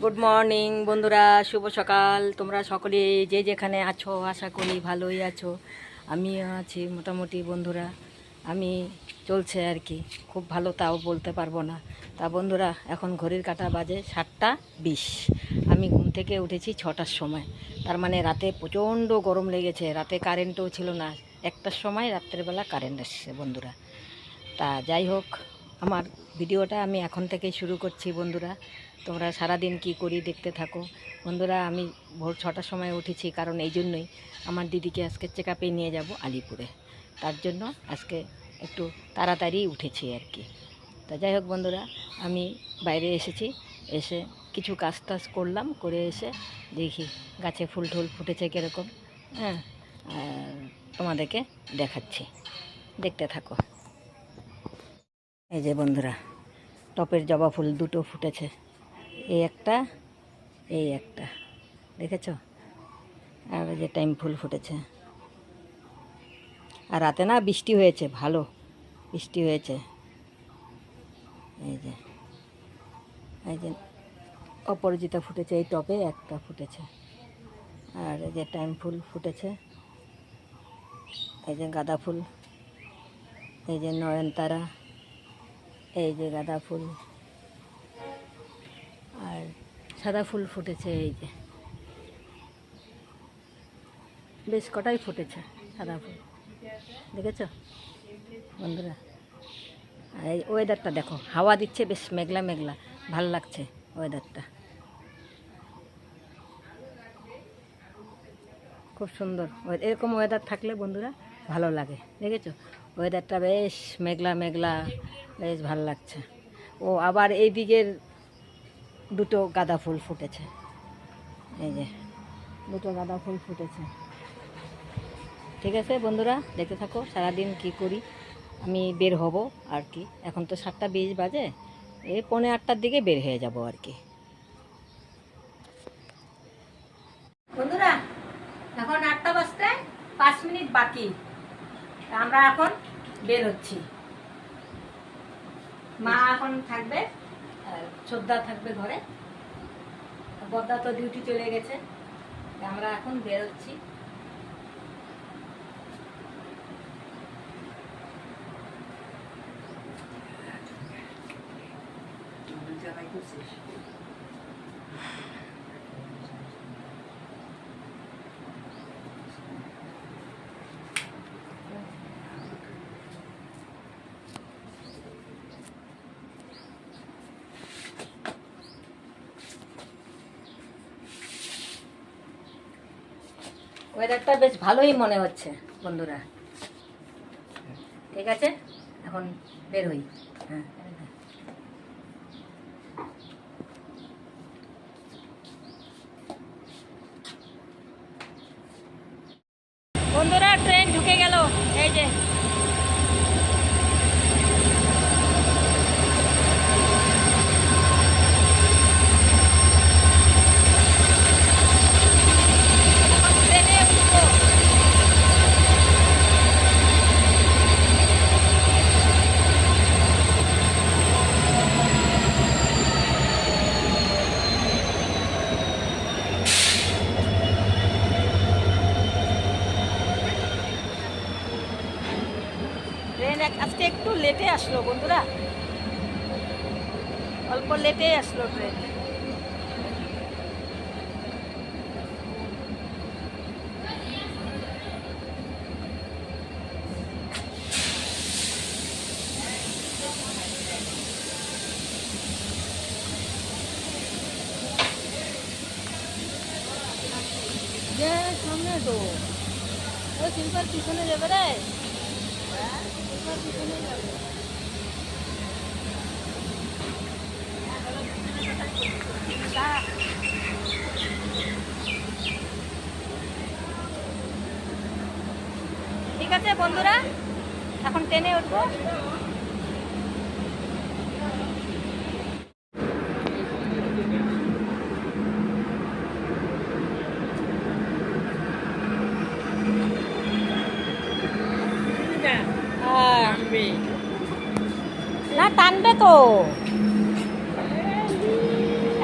Good morning বন্ধুরা, শুভ সকাল। তোমরা সকলে যে যেখানে আছো, আশা করি ভালোই আছো। আমিও আছি মোটামুটি, বন্ধুরা। আমি চলছে আর কি। খুব ভালো তাও বলতে পারব না। তা বন্ধুরা, এখন ঘড়ির কাটা বাজে সাতটা বিশ। আমি ঘুম থেকে উঠেছি ছটার সময়। তার মানে রাতে প্রচণ্ড গরম লেগেছে। রাতে কারেন্টও ছিল না। একটার সময় রাত্রেবেলা কারেন্ট আসছে বন্ধুরা। তা যাই হোক আমার ভিডিওটা আমি এখন থেকেই শুরু করছি বন্ধুরা। তোমরা সারাদিন কি করি দেখতে থাকো। বন্ধুরা, আমি ভোর ছটার সময় উঠেছি কারণ এই জন্যই আমার দিদিকে আজকে চেক নিয়ে যাব আলিপুরে। তার জন্য আজকে একটু তাড়াতাড়ি উঠেছি আর কি। তা যাই হোক বন্ধুরা, আমি বাইরে এসেছি। এসে কিছু কাজ টাজ করলাম, করে এসে দেখি গাছে ফুল টুল ফুটেছে কীরকম হ্যাঁ তোমাদেরকে দেখাচ্ছি। দেখতে থাকো। এই যে বন্ধুরা, টপের জবা ফুল দুটো ফুটেছে। এই একটা এই একটা, দেখেছ? আর যে টাইম ফুল ফুটেছে। আর রাতে না বৃষ্টি হয়েছে, ভালো বৃষ্টি হয়েছে। এই যে এই যে অপরাজিতা ফুটেছে, এই টপে একটা ফুটেছে। আর এই যে টাইম ফুল ফুটেছে, এই যে গাঁদা ফুল, এই যে নয়নতারা এই যে গাঁদা ফুল। আর সাদা ফুল ফুটেছে এই যে। বেশ কটাই ফুটেছে সাদা ফুল। দেখেছ? বন্ধুরা, আর এই ওয়েদারটা দেখো, হাওয়া দিচ্ছে, বেশ মেঘলা মেঘলা, ভালো লাগছে ওয়েদারটা খুব সুন্দর, এরকম ওয়েদার থাকলে বন্ধুরা ভালো লাগে, দেখেছ? ওয়েদারটা বেশ মেঘলা মেঘলা, বেশ ভালো লাগছে। ও আবার এই দিকের দুটো গাঁদা ফুল ফুটেছে। এই যে, দুটো গাঁদা ফুল ফুটেছে। ঠিক আছে বন্ধুরা, দেখতে থাকো, সারাদিন কি করি? আমি বের হব আর কি। এখন তো সাতটা বিশ বাজে, এই পৌনে আটটার দিকে বের হয়ে যাব আর কি। বন্ধুরা, এখন আটটা বাজতে পাঁচ মিনিট বাকি। আমরা এখন বের হচ্ছি মা এখন থাকবে শ্রদ্ধা থাকবে ঘরে। বদ্দা তো ডিউটি চলে গেছে আমরা এখন বেরোচ্ছি। ওয়েদারটা বেশ ভালোই মনে হচ্ছে, বন্ধুরা। ঠিক আছে? এখন বের হই হ্যাঁ। বন্ধুরা, ট্রেন ঢুকে গেল। এই যে ট্রেনে উঠবো ট্রেন এক- আজকে একটু লেটে আসলো বন্ধুরা। অল্প লেটে আসলো ট্রেন সামনে তো। ও শিল্পার পিছনে যাবে রে শিল্পার পিছনে যাবে তা ঠিক আছে বন্ধুরা এখন ট্রেনে উঠবো হ্যাঁ। টানবে তো।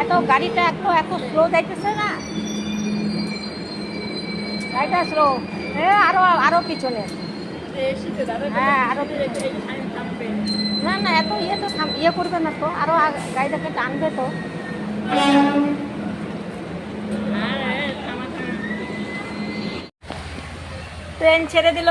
এত গাড়িটা এত এত স্লো যাইতেছে না। গাড়িটা স্লো এ আরও আরও পিছনে। হ্যাঁ আরও না না এত ইয়ে তো ইয়ে করবে না তো। আরও গাড়িটাকে টানবে তো। ট্রেন ছেড়ে দিল।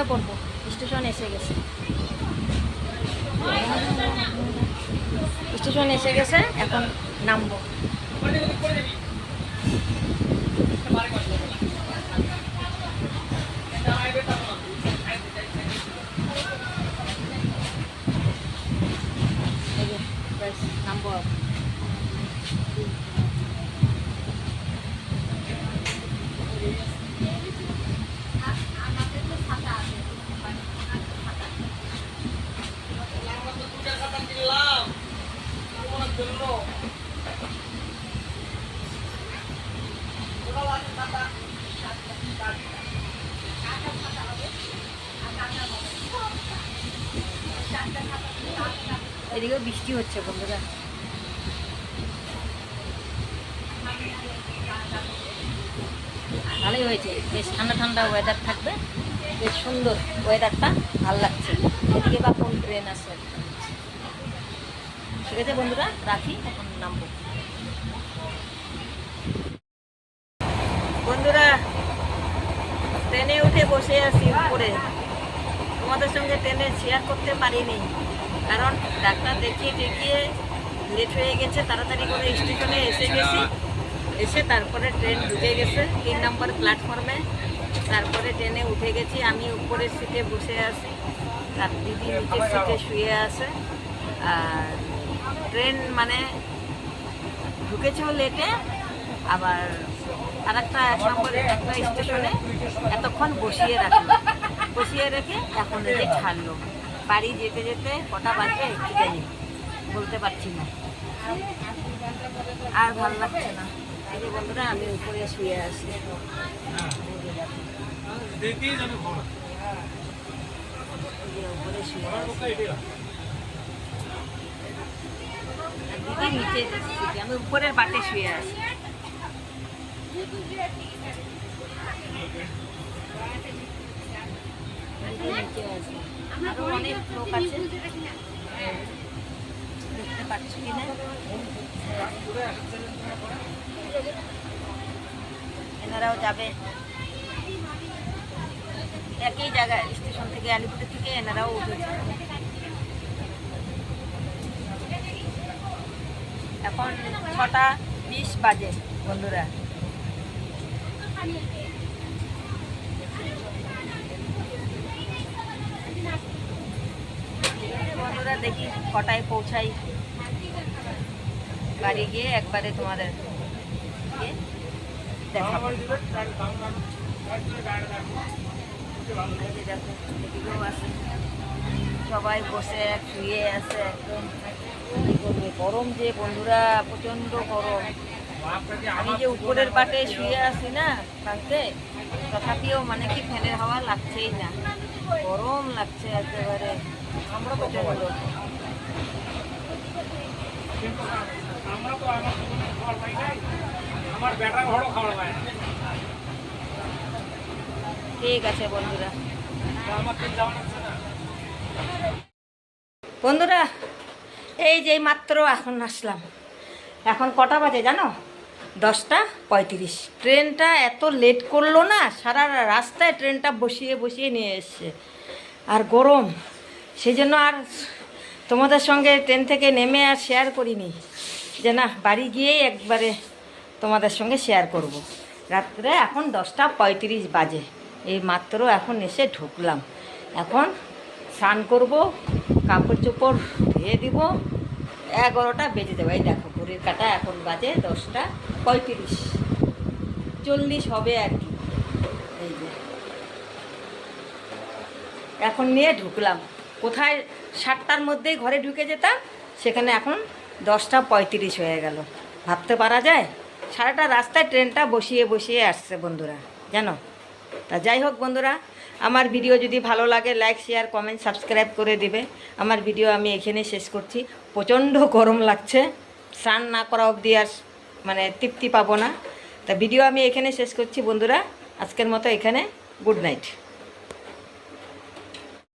নেমে পড়ব। স্টেশন এসে গেছে। স্টেশন এসে গেছে এখন নামবো এই যে, guys, নামবো এদিকেও বৃষ্টি হচ্ছে, বন্ধুরা। ভালোই হয়েছে। বেশ ঠান্ডা ঠান্ডা ওয়েদার থাকবে। বেশ সুন্দর ওয়েদারটা ভালো লাগছে। এদিকে বা কোন ট্রেন আছে? ঠিক আছে বন্ধুরা, রাখি, এখন নামবো। বন্ধুরা ট্রেনে উঠে বসে আছি উপরে। তোমাদের সঙ্গে ট্রেনে শেয়ার করতে পারিনি। কারণ ডাক্তার দেখিয়ে দেখিয়ে লেট হয়ে গেছে, তাড়াতাড়ি করে স্টেশনে এসে গেছি। এসে তারপরে ট্রেন ঢুকে গেছে, তিন নম্বর প্ল্যাটফর্মে তারপরে ট্রেনে উঠে গেছি, আমি উপরের সিটে বসে আছি। তার দিদি নিচের সিটে শুয়ে আছে। আর ট্রেন মানে ঢুকেছেও লেটে আবার আর একটা এক নম্বরের একটা স্টেশনে এতক্ষণ বসিয়ে রাখল। বসিয়ে রেখে এখন যে ছাড়লো। বাড়ি যেতে যেতে কটা বাজে কি জানি, বলতে পারছি না। আর ভালো লাগছে না। আমি উপরে শুয়ে যে উপরে শুয়ে নিচে আমি উপরের বাটে শুয়ে দিদি নিচে আছে। আরও অনেক লোক আছে। দেখতে পাচ্ছ কিনা? এনারাও যাবে। একই জায়গায়, স্টেশন থেকে আলিপুর থেকে এনারাও উঠেছে এখন ছটা বিশ বাজে, বন্ধুরা বন্ধুরা দেখি, কটায় পৌঁছাই। বাড়ি গিয়ে একবারে তোমাদের। সবাই বসে, শুয়ে আছে একদম। গরম যে বন্ধুরা প্রচণ্ড গরম। আমি যে উপরের পাটে শুয়ে আছি না কালকে তথাপিও মানে কি ফ্যানের হাওয়া লাগছেই না। গরম লাগছে একেবারে। ঠিক আছে বন্ধুরা। বন্ধুরা, এই যে মাত্র এখন আসলাম। এখন কটা বাজে জানো? দশটা পঁয়ত্রিশ। ট্রেনটা এত লেট করল না, সারা রাস্তায় ট্রেনটা বসিয়ে বসিয়ে নিয়ে এসছে। আর গরম। সেই জন্য আর তোমাদের সঙ্গে ট্রেন থেকে নেমে আর শেয়ার করিনি। যে না, বাড়ি গিয়েই একবারে তোমাদের সঙ্গে শেয়ার করব। রাত্রে এখন দশটা পঁয়ত্রিশ বাজে। এই মাত্র এখন এসে ঢুকলাম। এখন স্নান করব, কাপড় চোপড় ধুয়ে দিব। এগারোটা বেজে দেবো এই দেখো, ঘড়ির কাটা এখন বাজে দশটা পঁয়ত্রিশ। চল্লিশ হবে আর কি। এই যে। এখন নিয়ে ঢুকলাম। কোথায় সাতটার মধ্যেই ঘরে ঢুকে যেতাম, সেখানে এখন দশটা পঁয়ত্রিশ হয়ে গেল। ভাবতে পারা যায়? সারাটা রাস্তায় ট্রেনটা বসিয়ে বসিয়ে আসছে বন্ধুরা, জানো? তা যাই হোক বন্ধুরা, আমার ভিডিও যদি ভালো লাগে, লাইক, শেয়ার, কমেন্ট, সাবস্ক্রাইব করে দিবে। আমার ভিডিও আমি এখানে শেষ করছি। প্রচণ্ড গরম লাগছে, স্নান না করা অবধি আর মানে তৃপ্তি পাবো না। তা ভিডিও আমি এখানে শেষ করছি বন্ধুরা, আজকের মতো এখানে গুড নাইট